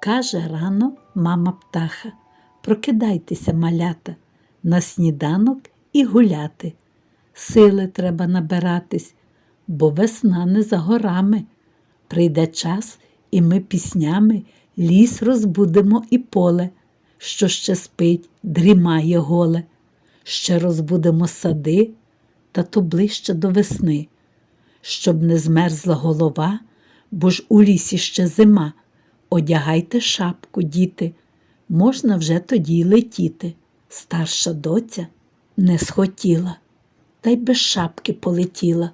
Каже рано мама птаха, прокидайтеся, малята, на сніданок і гуляти. Сили треба набиратись, бо весна не за горами. Прийде час, і ми піснями ліс розбудемо і поле, що ще спить, дрімає голе. Ще розбудемо сади, та то ближче до весни, щоб не змерзла голова, бо ж у лісі ще зима. Одягайте шапку, діти, можна вже тоді летіти. Старша доця не схотіла, та й без шапки полетіла.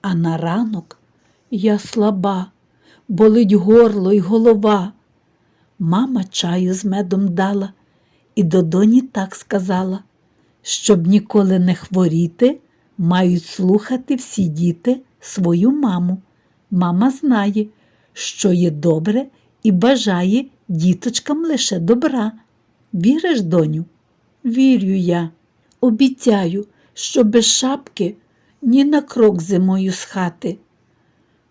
А на ранок я слаба, болить горло й голова. Мама чаю з медом дала і до доні так сказала, щоб ніколи не хворіти, мають слухати всі діти свою маму. Мама знає, що є добре і бажає діточкам лише добра. Віриш, доню? Вірю я. Обіцяю, що без шапки ні на крок зимою з хати.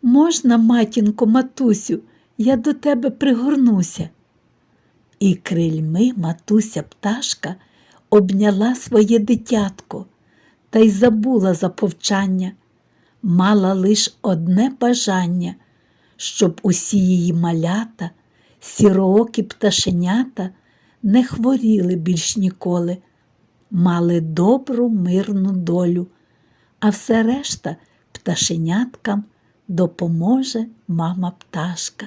Можна, матінко, матусю, я до тебе пригорнуся. І крильми матуся пташка обняла своє дитятко та й забула за повчання, мала лиш одне бажання, щоб усі її малята, сіроокі пташенята не хворіли більш ніколи, мали добру мирну долю, а все решта пташеняткам допоможе мама пташка.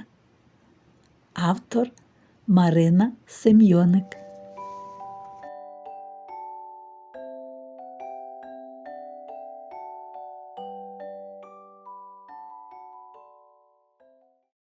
Автор Марина Семйоник